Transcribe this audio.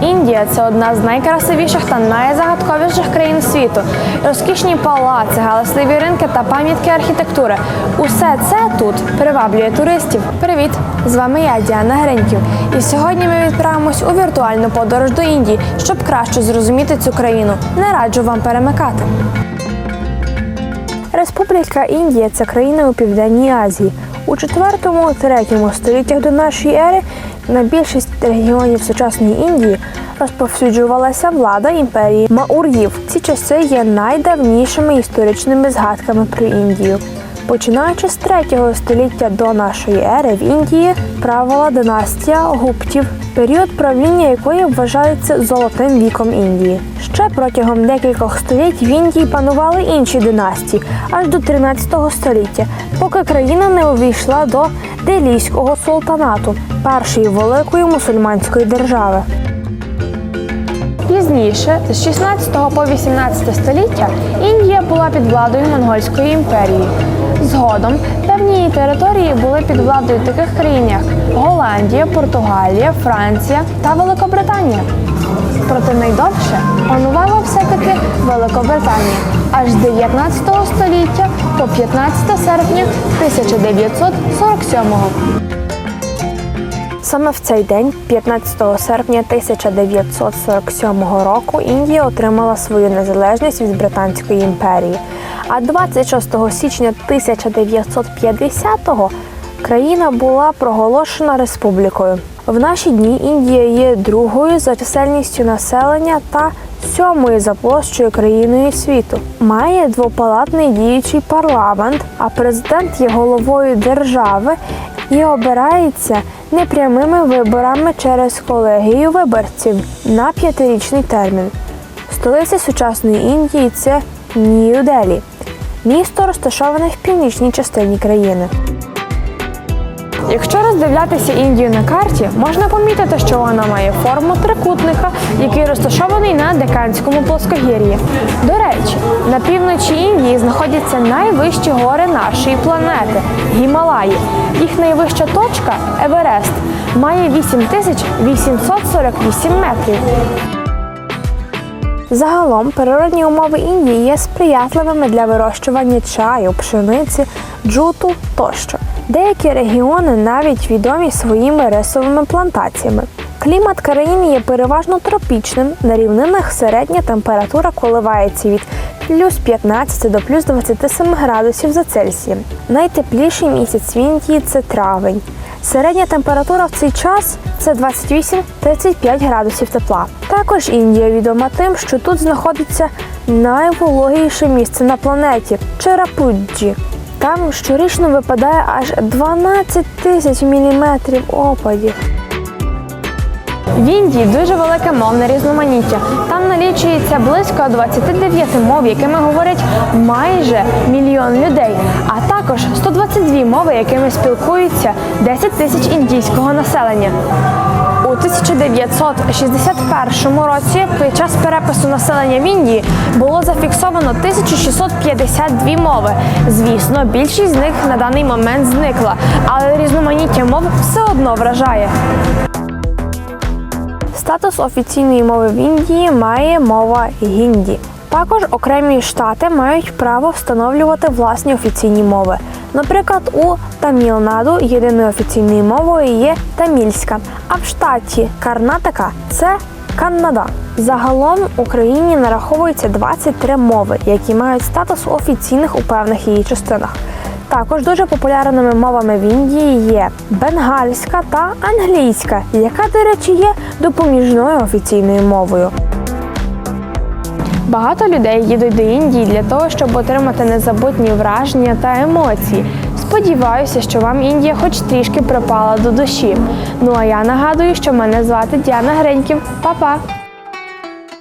Індія це одна з найкрасивіших та найзагадковіших країн світу. Розкішні палаци, галасливі ринки та пам'ятки архітектури. Усе це тут приваблює туристів. Привіт! З вами я, Діана Гриньків. І сьогодні ми відправимось у віртуальну подорож до Індії, щоб краще зрозуміти цю країну. Не раджу вам перемикати. Республіка Індія це країна у Південній Азії. У 4-3 століттях до нашої ери на більшість регіонів сучасної Індії розповсюджувалася влада імперії Маур'їв. Ці часи є найдавнішими історичними згадками про Індію. Починаючи з 3 століття до нашої ери в Індії правила династія гуптів, період правління якої вважається золотим віком Індії. Ще протягом декількох століть в Індії панували інші династії аж до 13 століття, поки країна не увійшла до Делійського султанату, першої великої мусульманської держави. Пізніше, з 16 по 18 століття, Індія була під владою Монгольської імперії. Згодом певні території були під владою таких країн, як Голландія, Португалія, Франція та Великобританія. Проте найдовше панувала все-таки Великобританія аж з 19 століття по 15 серпня 1947 Саме в цей день, 15 серпня 1947 року, Індія отримала свою незалежність від Британської імперії. А 26 січня 1950-го країна була проголошена республікою. В наші дні Індія є другою за чисельністю населення та сьомою за площею країною світу. Має двопалатний діючий парламент, а президент є головою держави і обирається непрямими виборами через колегію виборців на п'ятирічний термін. Столиця сучасної Індії це Нью-Делі, місто розташоване в північній частині країни. Якщо роздивлятися Індію на карті, можна помітити, що вона має форму трикутника, який розташований на Деканському плоскогір'ї. До речі, на півночі Індії знаходяться найвищі гори нашої планети Гімалаї. Їх найвища точка Еверест має 8848 метрів. Загалом природні умови Індії є сприятливими для вирощування чаю, пшениці, джуту тощо. Деякі регіони навіть відомі своїми рисовими плантаціями. Клімат країни є переважно тропічним. На рівнинах середня температура коливається від плюс 15 до плюс 27 градусів за Цельсієм. Найтепліший місяць в Індії це травень. Середня температура в цей час це 28-35 градусів тепла. Також Індія відома тим, що тут знаходиться найвологіше місце на планеті Черапуджі. Там щорічно випадає аж 12 тисяч міліметрів опадів. В Індії дуже велике мовне різноманіття. Там налічується близько 29 мов, якими говорять майже мільйон людей, а також 122 мови, якими спілкуються 10 тисяч індійського населення. У 1961 році під час перепису населення в Індії було зафіксовано 1652 мови. Звісно, більшість з них на даний момент зникла, але різноманіття мов все одно вражає. Статус офіційної мови в Індії має мова гінді. Також окремі штати мають право встановлювати власні офіційні мови. Наприклад, у Тамілнаду єдиною офіційною мовою є тамільська, а в штаті Карнатака це Каннада. Загалом в Україні нараховується 23 мови, які мають статус офіційних у певних її частинах. Також дуже популярними мовами в Індії є бенгальська та англійська, яка, до речі, є допоміжною офіційною мовою. Багато людей їдуть до Індії для того, щоб отримати незабутні враження та емоції. Сподіваюся, що вам Індія хоч трішки припала до душі. Ну а я нагадую, що мене звати Діана Гриньків. Па-па!